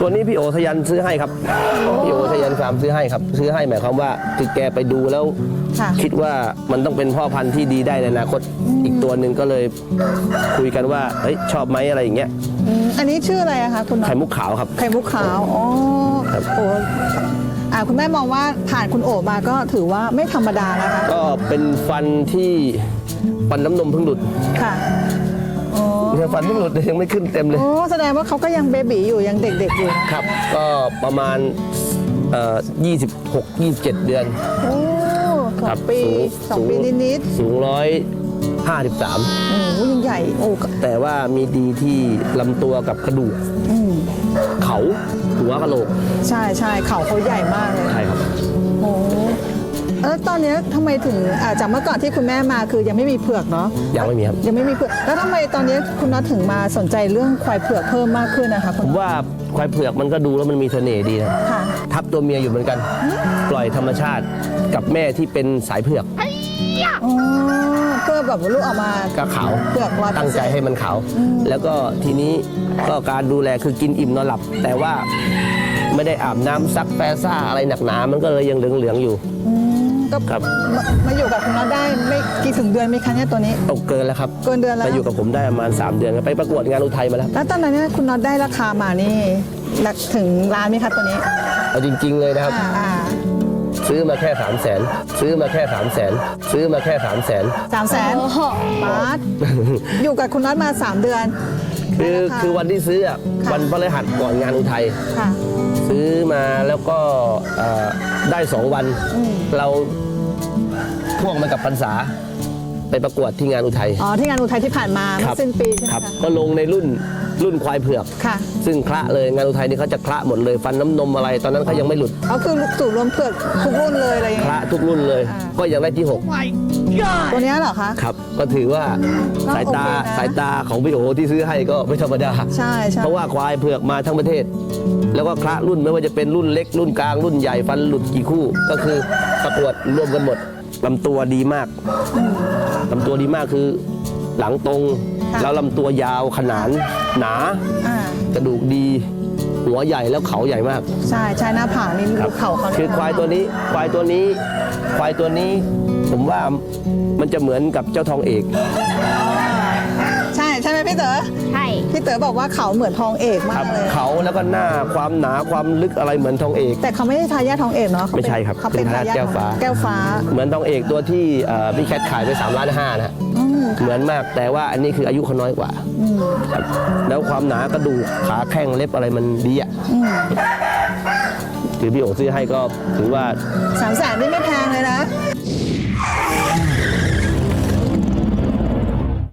ตัวนี้พี่โอทยันซื้อให้ครับ พี่โอทยันฟาร์มซื้อให้ครับ ซื้อให้หมายความว่าคือแกไปดูแล้ว ค่ะคิดว่ามันต้องเป็นพ่อพันธุ์ที่ดีได้ในอนาคต อีกตัวหนึ่งก็เลยคุยกันว่าเฮ้ยชอบไหมอะไรอย่างเงี้ย อืมอันนี้ชื่ออะไรอะคะคุณน้อง ไข่มุกขาวครับ ไข่มุกขาว อ๋อครับ โอ้อ่าคุณแม่มองว่าผ่านคุณโอมาก็ถือว่าไม่ธรรมดานะคะ ก็เป็นฟันที่ฟันน้ำนมเพิ่งหลุด ค่ะ โอ้เนี่ยฟันเพิ่งหลุดยังไม่ขึ้นเต็มเลย โอ้แสดงว่าเขาก็ยังเบบีอยู่ยังเด็กๆอยู่นะครับ ก็ประมาณเอ่อ26 27 เดือน โอ้สคอรังปีสองปีนิดสูงร้อยห้าสิบสามๆโอ้ยังใหญ่โอ้ก็แต่ว่ามีดีที่ลำตัวกับกระดูกอืมเขาหัวกะโหลกใช่ใช่เขาเขาใหญ่มากเลย ใช่ครับ โอ้ แล้วตอนนี้ทำไมถึงอ่าจากเมื่อก่อนที่คุณแม่มาคือยังไม่มีเผือกเนาะยังไม่มีครับ ยังไม่มีเผือกแล้วทำไมตอนนี้คุณน็อตถึงมาสนใจเรื่องควายเผือกเพิ่มมากขึ้นนะคะคุผณมน็อตว่าควายเผือกมันก็ดูแล้วมันมีเสน่ห์ดีนะค่ะ ทับตัวเมียอยู่เหมือนกัน ปล่อยธรรมชาติกับแม่ที่เป็นสายเผือกอ๋อเพื่อแบบว่าลูกออกมาก็ขาวเผือกร้อยตั้งใจให้มันขาว แล้วก็ทีนี้ก็การดูแลคือกินอิ่มนอนหลับ แต่ว่าไม่ได้อาบน้ำซักแปซ่าอะไรหนักหนา มันก็เลยยังเหลืองๆอยู่ ก็ครับ มามาอยู่กับคุณน็อตได้ไม่กี่ถึงเดือนไหมคะเนี่ยตัวนี้ ตกเกินแล้วครับเกินเดือนแล้ว มาอยู่กับผมได้ประมาณ 3 เดือนครับไปประกวดงานอุทัยมาแล้วแล้วตอนนั้นเนี่ยคุณน็อตได้ราคามานี่หลักถึงล้านไหมคะตัวนี้เอาจริง ๆ เลยนะครับ อ่าอ่าซื้อมาแค่3 0 0แสนซื้อมาแค่3 0 0แสนซื้อมาแค่3 0 0แสนสามแสนบาทอยู่กับคุณน็อตมา3เดือนคือได้ราา คือวันที่ซื้ออะค่ะ วันพฤหัสก่อนงานอุทัย ค่ะ ซื้อมาแล้วก็เอ่อได้ 2 วัน อืมเรา พ่วงมากับพรรษาไปประกวดที่งานอุทัย อ๋อ ที่งานอุทัยที่ผ่านมาครัเมื่อสิ้นปีใช่ไหมครับ คะก็ลงในรุ่นรุ่นควายเผือก ค่ะซึ่งคละเลยงานอุทัยนี่เขาจะคละหมดเลยฟันน้ำนมอะไร ตอนนั้นเขายังไม่หลุดก็คือสูตรรวมเผือกทุกรุ่นเลยอะไรอย่างคเงี้ย ละทุกรุ่นเลย อ่า ก็ยังได้ที่ ตัวเนี้ยเหรอคะ 6 ครับ ก็ถือว่าก็สายตาโอเคนะ สายตาของพี่โอที่ซื้อให้ก็ไม่ธรรมดา ใช่ใช่เพราะว่าควายเผือกมาทั้งประเทศ แล้วก็คละรุ่นไม่ว่าจะเป็นรุ่นเล็กรุ่นกลางรุ่นใหญ่ฟันหลุดกี่คู่ ก็คือประกวดรวมกันหมด ลำตัวดีมากลำตัวดีมากคือ หลังตรงค่ะแล้วลำตัวยาวขนานหนาอ่ากระดูกดีหัวใหญ่แล้วเขาใหญ่มาก ใช่ใช่หน้าผากนี่ลูกเข่าเขาคือควายตัวนี้ ควายตัวนี้ ควายตัวนี้ ผมว่ามันจะเหมือนกับเจ้าทองเอก เต๋อบอกว่าเขาเหมือนทองเอกมาครักบเลย เขาแล้วก็หน้าความหนาความลึกอะไรเหมือนทองเอก แต่เขาไม่ได้ทายาททองเอกเนาะเขาเป็นไม่ใช่ครับเขาเป็นเป็นทายาททายาทแก้วฟ้า แก้วฟ้าเหมือนทองเอกตัวที่เอ่อพี่แคทขายไป3ล้านห้านะฮะอืมเหมือนมากแต่ว่าอันนี้คืออายุเขาน้อยกว่าอืมครับแล้วความหนากระดูกขาแข้งเล็บอะไรมันดีอะอืมถือพี่โอซื้อให้ก็ถือว่าสามแสนนี่ไม่แพงเลยนะ